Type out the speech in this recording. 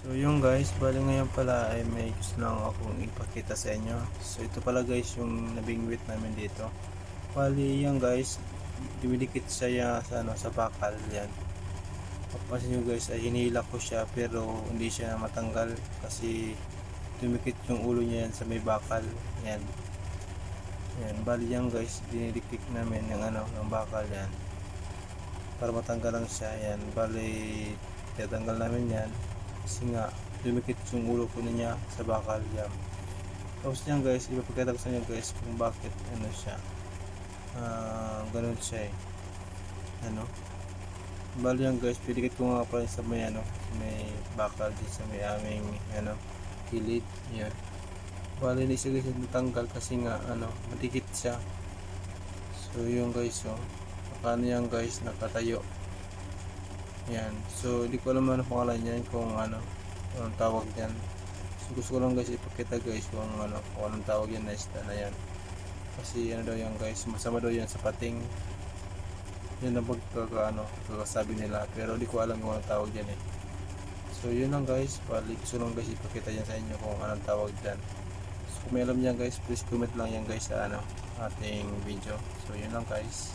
So yung guys, bali ngayon pala ay may gusto lang akong ipakita sa inyo. So ito pala guys yung nabingwit namin dito. Bali yan guys, dumidikit siya ya- sa, ano, sa bakal yan. Papansin nyo guys ay hinila ko siya pero hindi siya matanggal kasi dumikit yung ulo niya yan sa may bakal. Yan. Yan, bali yan guys, dinidiktik namin ng ano, ng bakal yan. Para matanggal lang siya yan. Bali, tatanggal namin yan kasi nga dumikit yung ulo ko niya sa bakal jam tapos yan guys ipapakita ko sa inyo guys kung bakit ano siya. Ah ganun siya eh. Ano? Bali yan guys pidikit ko nga pala sa may ano may bakal din sa may aming ano kilid. Yan. Bali hindi siya guys natanggal kasi nga ano madikit siya. So yun guys oh. Paano yan guys nakatayo yan. So, di ko alam ano pangalan niyan kung ano, anong tawag diyan. So, gusto ko lang guys ipakita guys kung ano, kung anong tawag yan na na yan. Kasi ano daw yan guys, masama daw yan sa pating. Yan ang pagkaka ano, kakasabi nila. Pero di ko alam kung anong tawag yan eh. So, yun lang guys. Bali, gusto lang guys ipakita yan sa inyo kung anong tawag diyan. So, kung may alam niyan guys, please comment lang yan guys sa ano, ating video. So, yun lang guys.